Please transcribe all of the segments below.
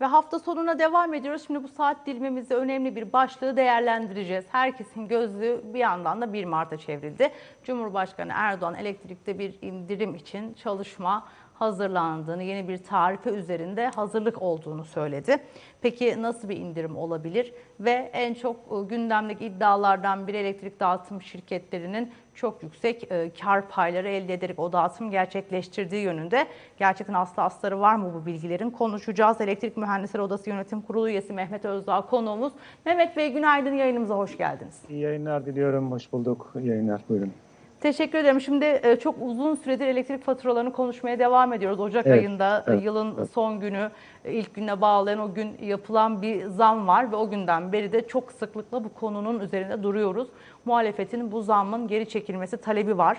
Ve hafta sonuna devam ediyoruz. Şimdi bu saat dilimimizde önemli bir başlığı değerlendireceğiz. Herkesin gözlüğü bir yandan da 1 Mart'a çevrildi. Cumhurbaşkanı Erdoğan elektrikte bir indirim için çalışma hazırlandığını, yeni bir tarife üzerinde hazırlık olduğunu söyledi. Peki nasıl bir indirim olabilir? Ve en çok e, gündemdeki iddialardan biri elektrik dağıtım şirketlerinin çok yüksek e, kar payları elde ederek o dağıtım gerçekleştirdiği yönünde. Gerçekten aslı asları var mı bu bilgilerin? Konuşacağız. Elektrik Mühendisleri Odası Yönetim Kurulu üyesi Mehmet Özdağ konuğumuz. Mehmet Bey günaydın yayınımıza hoş geldiniz. İyi yayınlar diliyorum. Hoş bulduk. İyi yayınlar. Buyurun. Teşekkür ederim. Şimdi e, çok uzun süredir elektrik faturalarını konuşmaya devam ediyoruz. Ocak Evet, ayında e, evet, yılın evet. son günü e, ilk güne bağlayan o gün yapılan bir zam var ve o günden beri de çok sıklıkla bu konunun üzerinde duruyoruz. Muhalefetin bu zammın geri çekilmesi talebi var.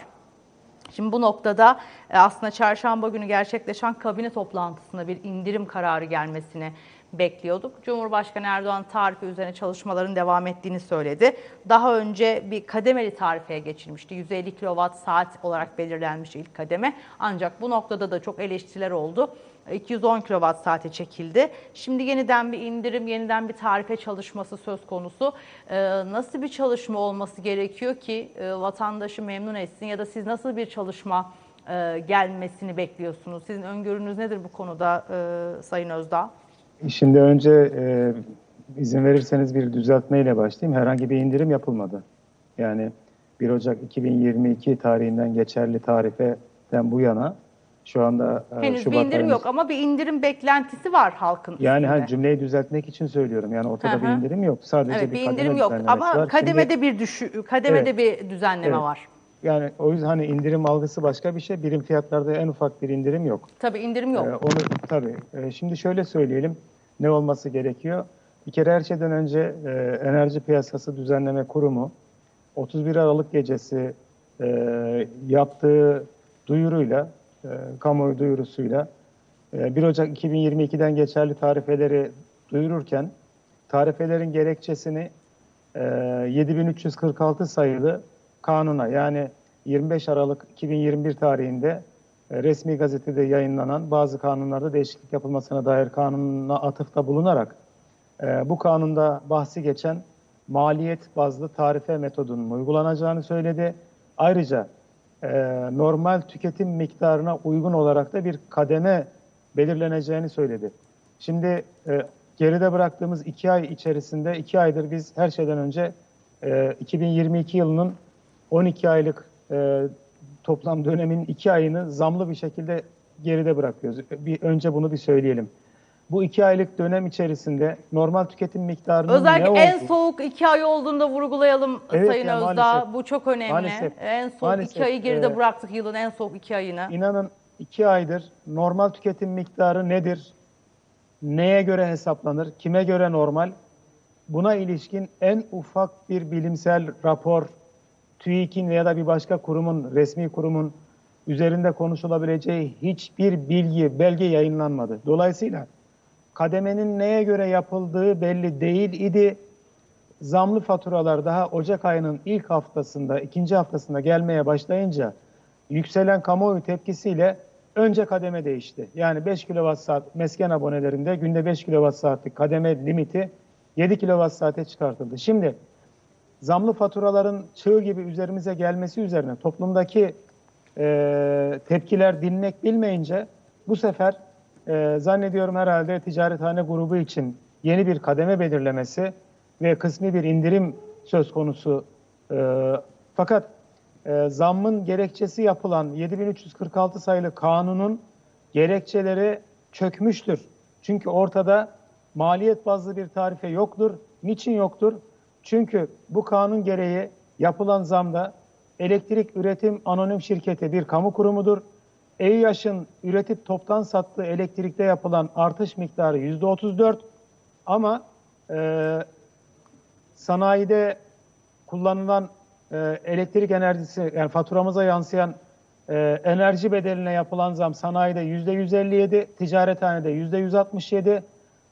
Şimdi bu noktada aslında çarşamba günü gerçekleşen kabine toplantısında bir indirim kararı gelmesini bekliyorduk. Cumhurbaşkanı Erdoğan tarife üzerine çalışmaların devam ettiğini söyledi. Daha önce bir kademeli tarifeye geçilmişti. 150 kWh saat olarak belirlenmiş ilk kademe. Ancak bu noktada da çok eleştiriler oldu. 210 kWh saate çekildi. Şimdi yeniden bir indirim, yeniden bir tarife çalışması söz konusu. Ee, nasıl bir çalışma olması gerekiyor ki e, vatandaşı memnun etsin ya da siz nasıl bir çalışma e, gelmesini bekliyorsunuz? Sizin öngörünüz nedir bu konuda e, Sayın Özdağ? Şimdi önce e, izin verirseniz bir düzeltmeyle başlayayım. Herhangi bir indirim yapılmadı. Yani 1 Ocak 2022 tarihinden geçerli tarifeden bu yana şu anda e, Henüz bir Şubat indirim ayının- yok ama bir indirim beklentisi var halkın Yani üstünde. ha, cümleyi düzeltmek için söylüyorum. Yani ortada Hı bir indirim yok. Sadece Evet bir, bir indirim yok ama var. kademede Şimdi- bir düşü kademede bir düzenleme Evet. var. Yani o yüzden hani indirim algısı başka bir şey. Birim fiyatlarda en ufak bir indirim yok. Tabii indirim yok. Ee, onu tabii. Ee, şimdi şöyle söyleyelim. Ne olması gerekiyor? Bir kere her şeyden önce e, Enerji Piyasası Düzenleme Kurumu 31 Aralık gecesi e, yaptığı duyuruyla, e, kamuoyu duyurusuyla e, 1 Ocak 2022'den geçerli tarifeleri duyururken tarifelerin gerekçesini e, 7346 sayılı kanuna yani 25 Aralık 2021 tarihinde e, resmi gazetede yayınlanan bazı kanunlarda değişiklik yapılmasına dair kanuna atıfta bulunarak e, bu kanunda bahsi geçen maliyet bazlı tarife metodunun uygulanacağını söyledi. Ayrıca e, normal tüketim miktarına uygun olarak da bir kademe belirleneceğini söyledi. Şimdi geride bıraktığımız iki ay içerisinde iki aydır biz her şeyden önce e, 2022 yılının 12 aylık e, toplam dönemin iki ayını zamlı bir şekilde geride bırakıyoruz. Bir, önce bunu bir söyleyelim. Bu iki aylık dönem içerisinde normal tüketim miktarının Özellikle ne en olduğu- soğuk iki ay olduğunda vurgulayalım Evet Sayın ya, Özdağ. maalesef. Bu çok önemli. Maalesef. En soğuk Maalesef, iki ayı geride e, bıraktık yılın en soğuk iki ayını. İnanın iki aydır normal tüketim miktarı nedir? Neye göre hesaplanır? Kime göre normal? Buna ilişkin en ufak bir bilimsel rapor, TÜİK'in veya da bir başka kurumun, resmi kurumun üzerinde konuşulabileceği hiçbir bilgi, belge yayınlanmadı. Dolayısıyla kademenin neye göre yapıldığı belli değil idi. Zamlı faturalar daha Ocak ayının ilk haftasında, ikinci haftasında gelmeye başlayınca yükselen kamuoyu tepkisiyle önce kademe değişti. Yani 5 kWh mesken abonelerinde günde 5 kWh'lik kademe limiti 7 kWh'e çıkartıldı. Şimdi zamlı faturaların çığ gibi üzerimize gelmesi üzerine toplumdaki e, tepkiler dinmek bilmeyince bu sefer e, zannediyorum herhalde ticarethane grubu için yeni bir kademe belirlemesi ve kısmi bir indirim söz konusu. E, fakat e, zammın gerekçesi yapılan 7346 sayılı kanunun gerekçeleri çökmüştür. Çünkü ortada maliyet bazlı bir tarife yoktur. Niçin yoktur? Çünkü bu kanun gereği yapılan zamda elektrik üretim anonim şirketi bir kamu kurumudur. EİAŞ'ın üretip toptan sattığı elektrikte yapılan artış miktarı yüzde 34 ama e, sanayide kullanılan e, elektrik enerjisi yani faturamıza yansıyan e, enerji bedeline yapılan zam sanayide yüzde 157, ticarethanede yüzde 167,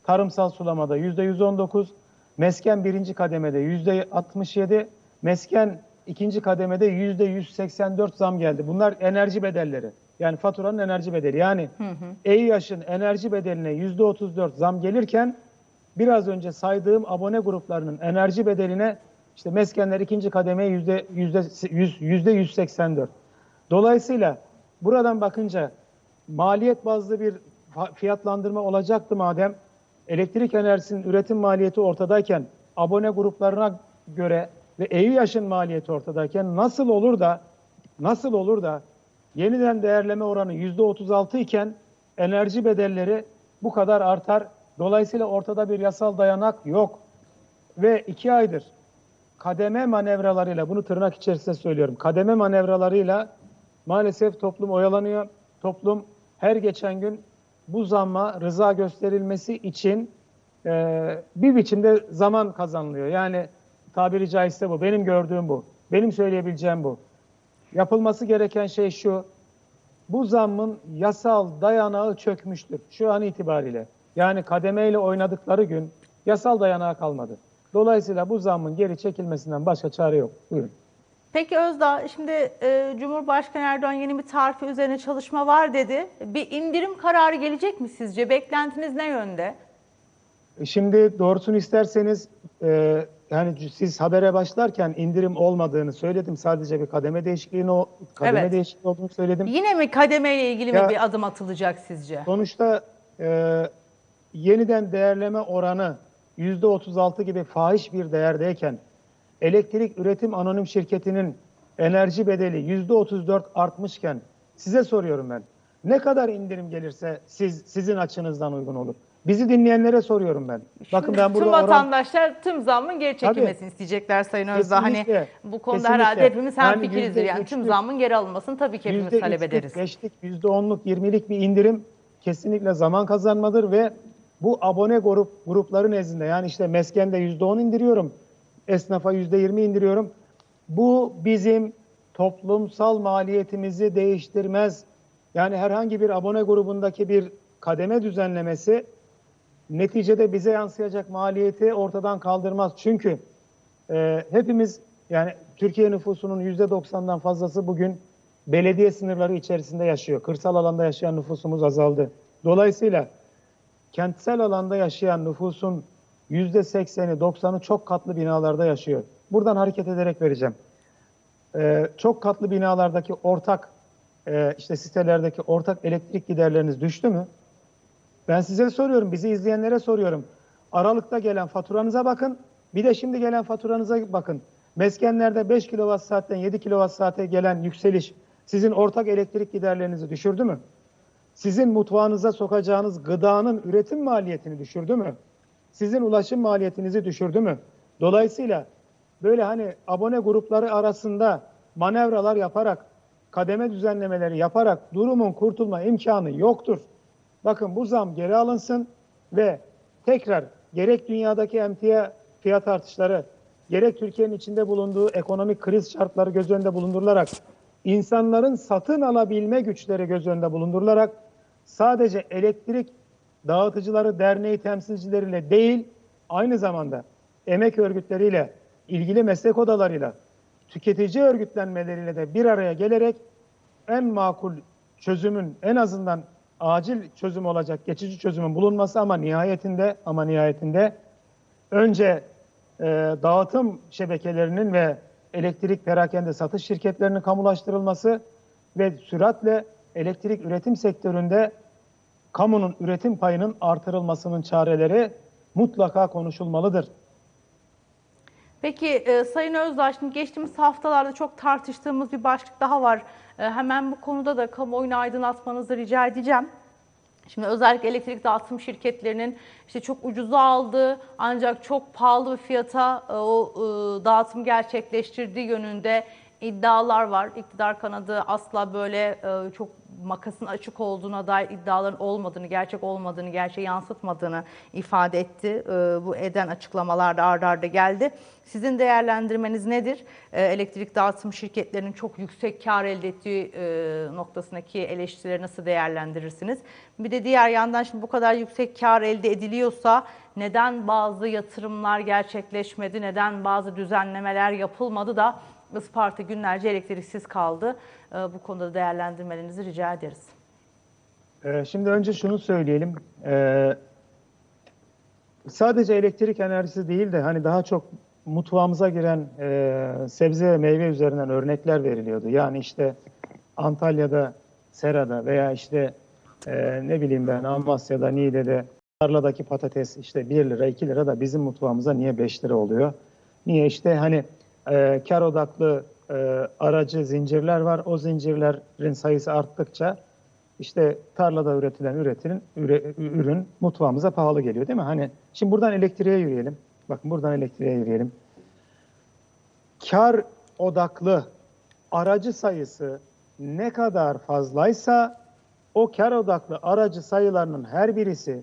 tarımsal sulamada yüzde 119, mesken birinci kademede yüzde 67, mesken ikinci kademede yüzde 184 zam geldi. Bunlar enerji bedelleri. Yani faturanın enerji bedeli. Yani EİAŞ'ın enerji bedeline %34 zam gelirken biraz önce saydığım abone gruplarının enerji bedeline işte meskenler ikinci kademeye yüzde, yüzde, yüz- yüzde 184. Dolayısıyla buradan bakınca maliyet bazlı bir fiyatlandırma olacaktı madem elektrik enerjisinin üretim maliyeti ortadayken abone gruplarına göre ve EİAŞ'ın maliyeti ortadayken nasıl olur da nasıl olur da yeniden değerleme oranı %36 iken enerji bedelleri bu kadar artar. Dolayısıyla ortada bir yasal dayanak yok. Ve iki aydır kademe manevralarıyla, bunu tırnak içerisinde söylüyorum, kademe manevralarıyla maalesef toplum oyalanıyor. Toplum her geçen gün bu zamma rıza gösterilmesi için e, bir biçimde zaman kazanılıyor. Yani tabiri caizse bu. Benim gördüğüm bu. Benim söyleyebileceğim bu. Yapılması gereken şey şu. Bu zammın yasal dayanağı çökmüştür şu an itibariyle. Yani kademeyle oynadıkları gün yasal dayanağı kalmadı. Dolayısıyla bu zammın geri çekilmesinden başka çare yok. Buyurun. Peki Özdağ, şimdi e, Cumhurbaşkanı Erdoğan yeni bir tarife üzerine çalışma var dedi. Bir indirim kararı gelecek mi sizce? Beklentiniz ne yönde? E, Şimdi doğrusunu isterseniz e, yani siz habere başlarken indirim olmadığını söyledim. Sadece bir kademe değişikliğini o kademe Evet. değişikliği olduğunu söyledim. Yine mi kademeyle ilgili mi Ya- bir adım atılacak sizce? Sonuçta e, yeniden değerleme oranı %36 gibi fahiş bir değerdeyken elektrik üretim anonim şirketinin enerji bedeli %34 artmışken size soruyorum ben. Ne kadar indirim gelirse siz sizin açınızdan uygun olur? Bizi dinleyenlere soruyorum ben. Bakın Şimdi ben burada tüm oran- vatandaşlar tüm zammın geri çekilmesini isteyecekler Sayın Özdağ. Hani bu konuda Kesinlikle. herhalde hepimiz hem Yani fikirizdir. Yani tüm %3'lük zammın geri alınmasını tabii ki hepimiz talep %3'lük, ederiz. 5'lik, %10'luk, 20'lik bir indirim kesinlikle zaman kazanmadır ve bu abone grup grupları nezdinde yani işte meskende %10 indiriyorum, esnafa %20 indiriyorum. Bu bizim toplumsal maliyetimizi değiştirmez. Yani herhangi bir abone grubundaki bir kademe düzenlemesi neticede bize yansıyacak maliyeti ortadan kaldırmaz. Çünkü e, hepimiz yani Türkiye nüfusunun %90'dan fazlası bugün belediye sınırları içerisinde yaşıyor. Kırsal alanda yaşayan nüfusumuz azaldı. Dolayısıyla kentsel alanda yaşayan nüfusun %80'i 90'ı çok katlı binalarda yaşıyor. Buradan hareket ederek vereceğim. Ee, çok katlı binalardaki ortak e, işte sitelerdeki ortak elektrik giderleriniz düştü mü? Ben size soruyorum, bizi izleyenlere soruyorum. Aralıkta gelen faturanıza bakın, bir de şimdi gelen faturanıza bakın. Meskenlerde 5 kWh saatten 7 kWh saate gelen yükseliş sizin ortak elektrik giderlerinizi düşürdü mü? Sizin mutfağınıza sokacağınız gıdanın üretim maliyetini düşürdü mü? Sizin ulaşım maliyetinizi düşürdü mü? Dolayısıyla böyle hani abone grupları arasında manevralar yaparak, kademe düzenlemeleri yaparak durumun kurtulma imkanı yoktur. Bakın bu zam geri alınsın ve tekrar gerek dünyadaki emtia fiyat artışları, gerek Türkiye'nin içinde bulunduğu ekonomik kriz şartları göz önünde bulundurularak, insanların satın alabilme güçleri göz önünde bulundurularak sadece elektrik dağıtıcıları derneği temsilcileriyle değil, aynı zamanda emek örgütleriyle, ilgili meslek odalarıyla, tüketici örgütlenmeleriyle de bir araya gelerek en makul çözümün en azından acil çözüm olacak geçici çözümün bulunması ama nihayetinde ama nihayetinde önce e, dağıtım şebekelerinin ve elektrik perakende satış şirketlerinin kamulaştırılması ve süratle elektrik üretim sektöründe kamunun üretim payının artırılmasının çareleri mutlaka konuşulmalıdır. Peki e, Sayın Özdağ, şimdi geçtiğimiz haftalarda çok tartıştığımız bir başlık daha var. E, hemen bu konuda da kamuoyunu aydınlatmanızı rica edeceğim. Şimdi özellikle elektrik dağıtım şirketlerinin işte çok ucuza aldığı ancak çok pahalı bir fiyata e, o e, dağıtım gerçekleştirdiği yönünde iddialar var. İktidar kanadı asla böyle e, çok makasın açık olduğuna dair iddiaların olmadığını, gerçek olmadığını, gerçeği yansıtmadığını ifade etti. E, Bu eden açıklamalar da arda arda geldi. Sizin değerlendirmeniz nedir? E, Elektrik dağıtım şirketlerinin çok yüksek kar elde ettiği e, noktasındaki eleştirileri nasıl değerlendirirsiniz? Bir de diğer yandan şimdi bu kadar yüksek kar elde ediliyorsa neden bazı yatırımlar gerçekleşmedi, neden bazı düzenlemeler yapılmadı da Isparta günlerce elektriksiz kaldı. Ee, Bu konuda değerlendirmelerinizi rica ederiz. Ee, Şimdi önce şunu söyleyelim. Ee, sadece elektrik enerjisi değil de hani daha çok mutfağımıza giren e, sebze ve meyve üzerinden örnekler veriliyordu. Yani işte Antalya'da, Sera'da veya işte e, ne bileyim ben Amasya'da, Niğde'de tarladaki patates işte 1 lira 2 lira da bizim mutfağımıza niye 5 lira oluyor? Niye işte hani e, kar odaklı e, aracı zincirler var. O zincirlerin sayısı arttıkça işte tarlada üretilen üretilen üre- ürün mutfağımıza pahalı geliyor değil mi? Hani şimdi buradan elektriğe yürüyelim. Bakın buradan elektriğe yürüyelim. Kar odaklı aracı sayısı ne kadar fazlaysa o kar odaklı aracı sayılarının her birisi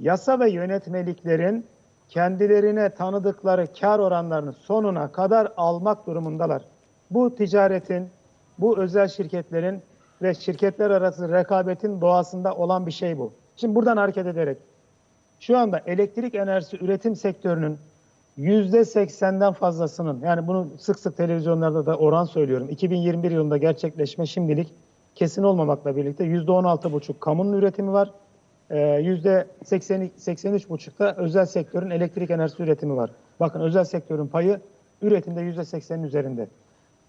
yasa ve yönetmeliklerin kendilerine tanıdıkları kar oranlarını sonuna kadar almak durumundalar. Bu ticaretin, bu özel şirketlerin ve şirketler arası rekabetin doğasında olan bir şey bu. Şimdi buradan hareket ederek şu anda elektrik enerjisi üretim sektörünün yüzde seksenden fazlasının yani bunu sık sık televizyonlarda da oran söylüyorum. 2021 yılında gerçekleşme şimdilik kesin olmamakla birlikte yüzde on altı buçuk kamunun üretimi var. Ee, Yüzde 83 buçukta özel sektörün elektrik enerjisi üretimi var. Bakın özel sektörün payı üretimde yüzde seksenin üzerinde.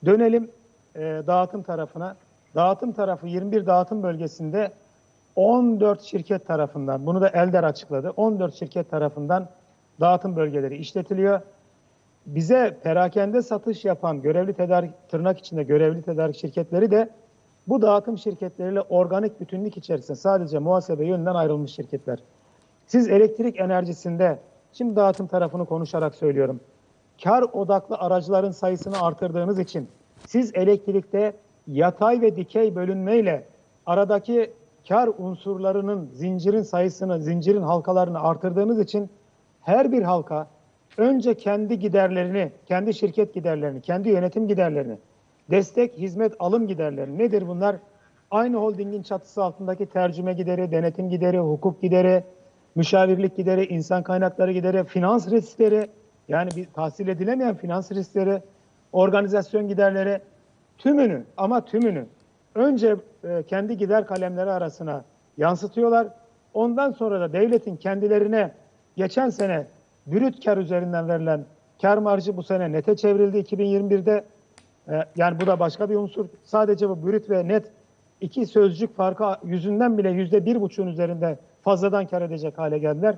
Dönelim e, dağıtım tarafına. Dağıtım tarafı 21 dağıtım bölgesinde 14 şirket tarafından, bunu da Elder açıkladı, 14 şirket tarafından dağıtım bölgeleri işletiliyor. Bize perakende satış yapan görevli tedarik, tırnak içinde görevli tedarik şirketleri de bu dağıtım şirketleriyle organik bütünlük içerisinde sadece muhasebe yönünden ayrılmış şirketler. Siz elektrik enerjisinde, şimdi dağıtım tarafını konuşarak söylüyorum, kar odaklı aracıların sayısını artırdığınız için siz elektrikte yatay ve dikey bölünmeyle aradaki kar unsurlarının zincirin sayısını, zincirin halkalarını artırdığınız için her bir halka önce kendi giderlerini, kendi şirket giderlerini, kendi yönetim giderlerini, destek, hizmet, alım giderleri nedir bunlar? Aynı holdingin çatısı altındaki tercüme gideri, denetim gideri, hukuk gideri, müşavirlik gideri, insan kaynakları gideri, finans riskleri, yani bir tahsil edilemeyen finans riskleri, organizasyon giderleri, tümünü ama tümünü önce e, kendi gider kalemleri arasına yansıtıyorlar. Ondan sonra da devletin kendilerine geçen sene brüt kar üzerinden verilen kar marjı bu sene nete çevrildi 2021'de. E, yani bu da başka bir unsur. Sadece bu brüt ve net iki sözcük farkı yüzünden bile yüzde bir buçuğun üzerinde fazladan kar edecek hale geldiler.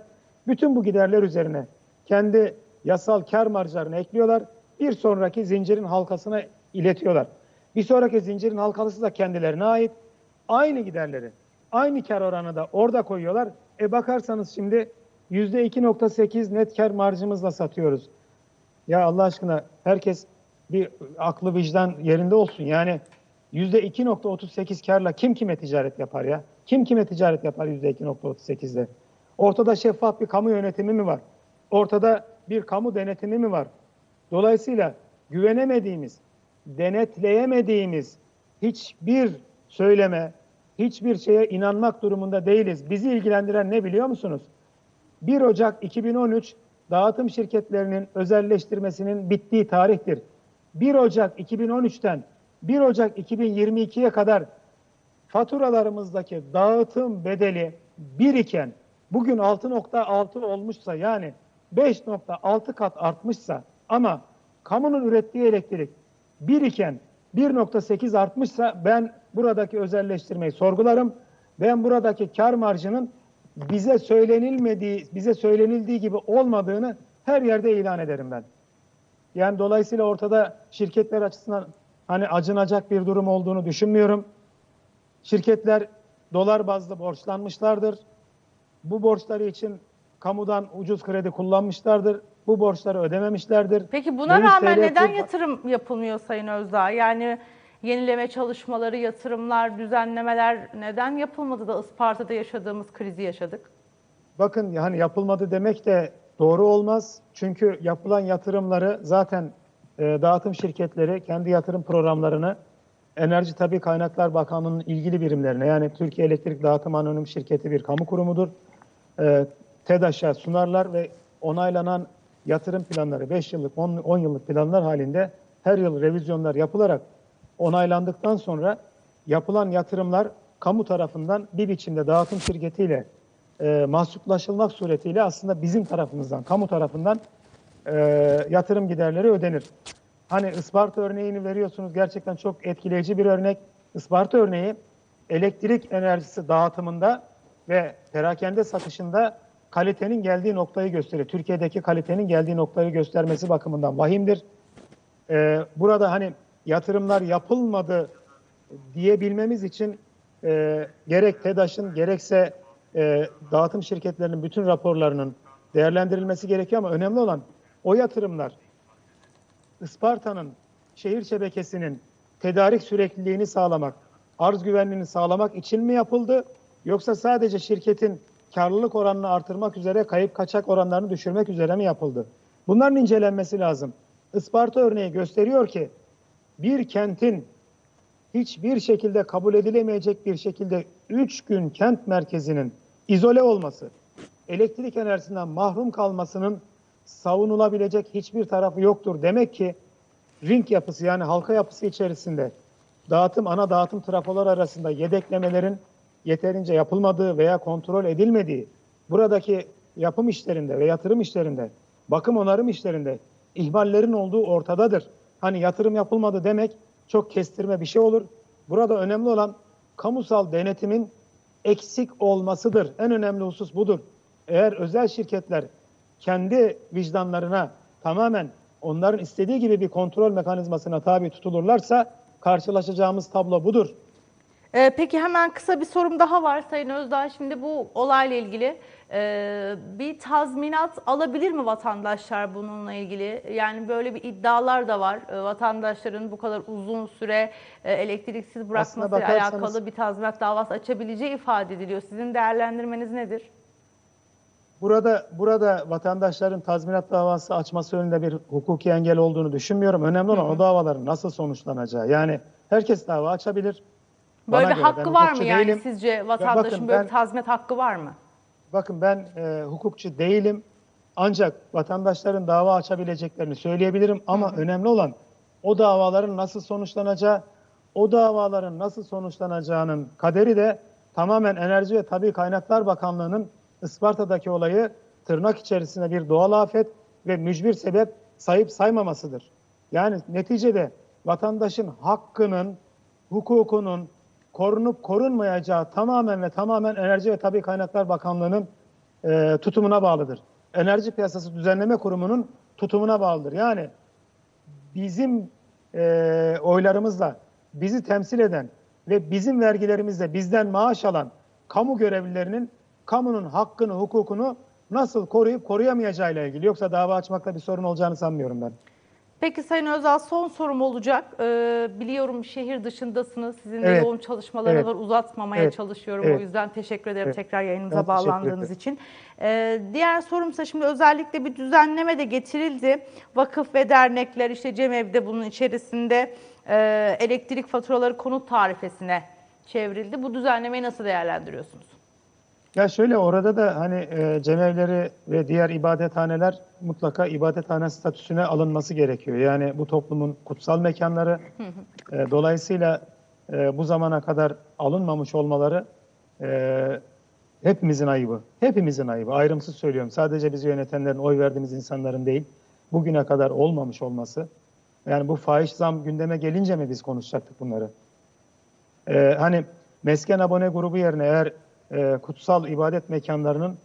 Bütün bu giderler üzerine kendi yasal kar marjlarını ekliyorlar. Bir sonraki zincirin halkasına iletiyorlar. Bir sonraki zincirin halkası da kendilerine ait. Aynı giderleri, aynı kar oranı da orada koyuyorlar. E bakarsanız şimdi %2.8 net kar marjımızla satıyoruz. Ya Allah aşkına herkes bir aklı vicdan yerinde olsun. Yani %2.38 karla kim kime ticaret yapar ya? Kim kime ticaret yapar %2.38'de? Ortada şeffaf bir kamu yönetimi mi var? Ortada bir kamu denetimi mi var? Dolayısıyla güvenemediğimiz, denetleyemediğimiz hiçbir söyleme, hiçbir şeye inanmak durumunda değiliz. Bizi ilgilendiren ne biliyor musunuz? 1 Ocak 2013 dağıtım şirketlerinin özelleştirmesinin bittiği tarihtir. 1 Ocak 2013'ten 1 Ocak 2022'ye kadar faturalarımızdaki dağıtım bedeli 1 iken bugün 6.6 olmuşsa yani 5.6 kat artmışsa ama kamunun ürettiği elektrik 1 iken 1.8 artmışsa ben buradaki özelleştirmeyi sorgularım. Ben buradaki kar marjının bize söylenilmediği, bize söylenildiği gibi olmadığını her yerde ilan ederim ben. Yani dolayısıyla ortada şirketler açısından hani acınacak bir durum olduğunu düşünmüyorum. Şirketler dolar bazlı borçlanmışlardır. Bu borçları için kamudan ucuz kredi kullanmışlardır. Bu borçları ödememişlerdir. Peki buna Döviz rağmen neden kur- yatırım yapılmıyor Sayın Özdağ? Yani yenileme çalışmaları, yatırımlar, düzenlemeler neden yapılmadı da Isparta'da yaşadığımız krizi yaşadık? Bakın yani yapılmadı demek de doğru olmaz. Çünkü yapılan yatırımları zaten e, dağıtım şirketleri kendi yatırım programlarını Enerji Tabi Kaynaklar Bakanlığı'nın ilgili birimlerine yani Türkiye Elektrik Dağıtım Anonim Şirketi bir kamu kurumudur. E, TEDAŞ'a sunarlar ve onaylanan yatırım planları 5 yıllık 10, 10 yıllık planlar halinde her yıl revizyonlar yapılarak onaylandıktan sonra yapılan yatırımlar kamu tarafından bir biçimde dağıtım şirketiyle e, mahsuplaşılmak suretiyle aslında bizim tarafımızdan, kamu tarafından e, yatırım giderleri ödenir. Hani Isparta örneğini veriyorsunuz gerçekten çok etkileyici bir örnek. Isparta örneği elektrik enerjisi dağıtımında ve perakende satışında kalitenin geldiği noktayı gösteriyor. Türkiye'deki kalitenin geldiği noktayı göstermesi bakımından vahimdir. Ee, burada hani yatırımlar yapılmadı diyebilmemiz için e, gerek TEDAŞ'ın gerekse e, dağıtım şirketlerinin bütün raporlarının değerlendirilmesi gerekiyor ama önemli olan o yatırımlar Isparta'nın şehir şebekesinin tedarik sürekliliğini sağlamak, arz güvenliğini sağlamak için mi yapıldı? Yoksa sadece şirketin karlılık oranını artırmak üzere kayıp kaçak oranlarını düşürmek üzere mi yapıldı? Bunların incelenmesi lazım. Isparta örneği gösteriyor ki bir kentin hiçbir şekilde kabul edilemeyecek bir şekilde 3 gün kent merkezinin izole olması, elektrik enerjisinden mahrum kalmasının savunulabilecek hiçbir tarafı yoktur. Demek ki ring yapısı yani halka yapısı içerisinde dağıtım ana dağıtım trafolar arasında yedeklemelerin yeterince yapılmadığı veya kontrol edilmediği buradaki yapım işlerinde ve yatırım işlerinde bakım onarım işlerinde ihmallerin olduğu ortadadır. Hani yatırım yapılmadı demek çok kestirme bir şey olur. Burada önemli olan kamusal denetimin eksik olmasıdır. En önemli husus budur. Eğer özel şirketler kendi vicdanlarına tamamen onların istediği gibi bir kontrol mekanizmasına tabi tutulurlarsa karşılaşacağımız tablo budur. Ee, peki hemen kısa bir sorum daha var Sayın Özdağ. Şimdi bu olayla ilgili e, bir tazminat alabilir mi vatandaşlar bununla ilgili? Yani böyle bir iddialar da var. E, vatandaşların bu kadar uzun süre e, elektriksiz bırakmasıyla alakalı bir tazminat davası açabileceği ifade ediliyor. Sizin değerlendirmeniz nedir? Burada burada vatandaşların tazminat davası açması önünde bir hukuki engel olduğunu düşünmüyorum. Önemli olan o davaların nasıl sonuçlanacağı. Yani herkes dava açabilir. Böyle Bana bir hakkı var mı yani değilim. sizce vatandaşın bakın böyle ben- bir tazminat hakkı var mı? Bakın ben e, hukukçu değilim. Ancak vatandaşların dava açabileceklerini söyleyebilirim ama önemli olan o davaların nasıl sonuçlanacağı, o davaların nasıl sonuçlanacağının kaderi de tamamen Enerji ve Tabii Kaynaklar Bakanlığı'nın Isparta'daki olayı tırnak içerisinde bir doğal afet ve mücbir sebep sayıp saymamasıdır. Yani neticede vatandaşın hakkının, hukukunun korunup korunmayacağı tamamen ve tamamen Enerji ve Tabii Kaynaklar Bakanlığı'nın e, tutumuna bağlıdır. Enerji Piyasası Düzenleme Kurumu'nun tutumuna bağlıdır. Yani bizim e, oylarımızla bizi temsil eden ve bizim vergilerimizle bizden maaş alan kamu görevlilerinin kamunun hakkını, hukukunu nasıl koruyup koruyamayacağıyla ilgili. Yoksa dava açmakta bir sorun olacağını sanmıyorum ben. Peki Sayın Özal son sorum olacak. Ee, biliyorum şehir dışındasınız. Sizin de Evet. yoğun çalışmalarınız Evet. var. Uzatmamaya Evet. çalışıyorum. Evet. O yüzden teşekkür ederim Evet. tekrar yayınımıza Ben teşekkür bağlandığınız ederim. için. Ee, diğer sorumsa şimdi özellikle bir düzenleme de getirildi. Vakıf ve dernekler işte Cemev'de bunun içerisinde e, elektrik faturaları konut tarifesine çevrildi. Bu düzenlemeyi nasıl değerlendiriyorsunuz? Ya şöyle orada da hani e, cemevleri ve diğer ibadethaneler mutlaka ibadethane statüsüne alınması gerekiyor. Yani bu toplumun kutsal mekanları. E, dolayısıyla e, bu zamana kadar alınmamış olmaları e, hepimizin ayıbı. Hepimizin ayıbı. Ayrımsız söylüyorum. Sadece bizi yönetenlerin, oy verdiğimiz insanların değil. Bugüne kadar olmamış olması. Yani bu fahiş zam gündeme gelince mi biz konuşacaktık bunları? Ee, hani mesken abone grubu yerine eğer e, kutsal ibadet mekanlarının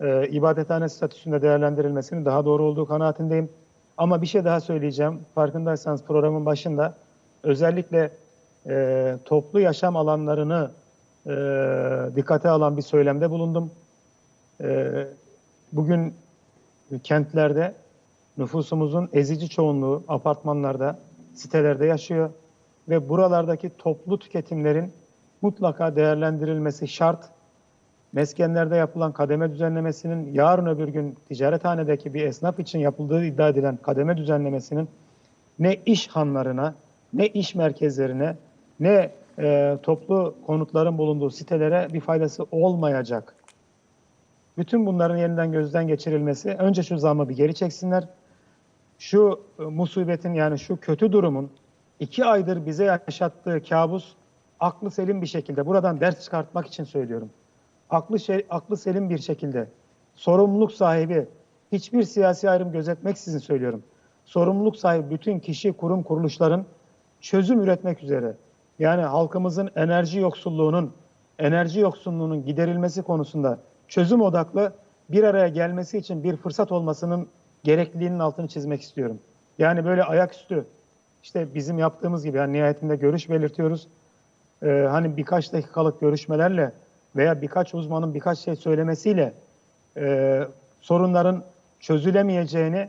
e, ibadethane statüsünde değerlendirilmesinin daha doğru olduğu kanaatindeyim. Ama bir şey daha söyleyeceğim. Farkındaysanız programın başında özellikle e, toplu yaşam alanlarını e, dikkate alan bir söylemde bulundum. E, bugün kentlerde nüfusumuzun ezici çoğunluğu apartmanlarda, sitelerde yaşıyor ve buralardaki toplu tüketimlerin mutlaka değerlendirilmesi şart. Meskenlerde yapılan kademe düzenlemesinin yarın öbür gün ticarethanedeki bir esnaf için yapıldığı iddia edilen kademe düzenlemesinin ne iş hanlarına, ne iş merkezlerine, ne e, toplu konutların bulunduğu sitelere bir faydası olmayacak. Bütün bunların yeniden gözden geçirilmesi, önce şu zammı bir geri çeksinler. şu e, musibetin yani şu kötü durumun iki aydır bize yaşattığı kabus aklı selim bir şekilde buradan ders çıkartmak için söylüyorum. Aklı şey, aklı selim bir şekilde sorumluluk sahibi hiçbir siyasi ayrım gözetmeksizin söylüyorum. Sorumluluk sahibi bütün kişi, kurum, kuruluşların çözüm üretmek üzere yani halkımızın enerji yoksulluğunun enerji yoksulluğunun giderilmesi konusunda çözüm odaklı bir araya gelmesi için bir fırsat olmasının gerekliliğinin altını çizmek istiyorum. Yani böyle ayaküstü işte bizim yaptığımız gibi yani nihayetinde görüş belirtiyoruz. Ee, hani birkaç dakikalık görüşmelerle veya birkaç uzmanın birkaç şey söylemesiyle e, sorunların çözülemeyeceğini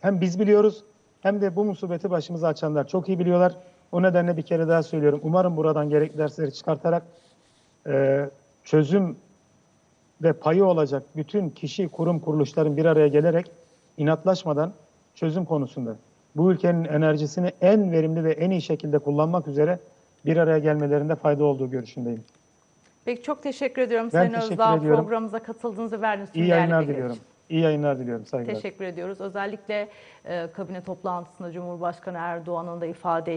hem biz biliyoruz hem de bu musibeti başımıza açanlar çok iyi biliyorlar. O nedenle bir kere daha söylüyorum. Umarım buradan gerekli dersleri çıkartarak e, çözüm ve payı olacak bütün kişi, kurum, kuruluşların bir araya gelerek inatlaşmadan çözüm konusunda bu ülkenin enerjisini en verimli ve en iyi şekilde kullanmak üzere bir araya gelmelerinde fayda olduğu görüşündeyim. Peki çok teşekkür ediyorum Ben Sayın teşekkür Özdağ ediyorum. programımıza katıldığınız ve verdiğiniz tüm İyi yayınlar diliyorum. için. İyi yayınlar diliyorum saygılar. Teşekkür ediyoruz. Özellikle e, kabine toplantısında Cumhurbaşkanı Erdoğan'ın da ifade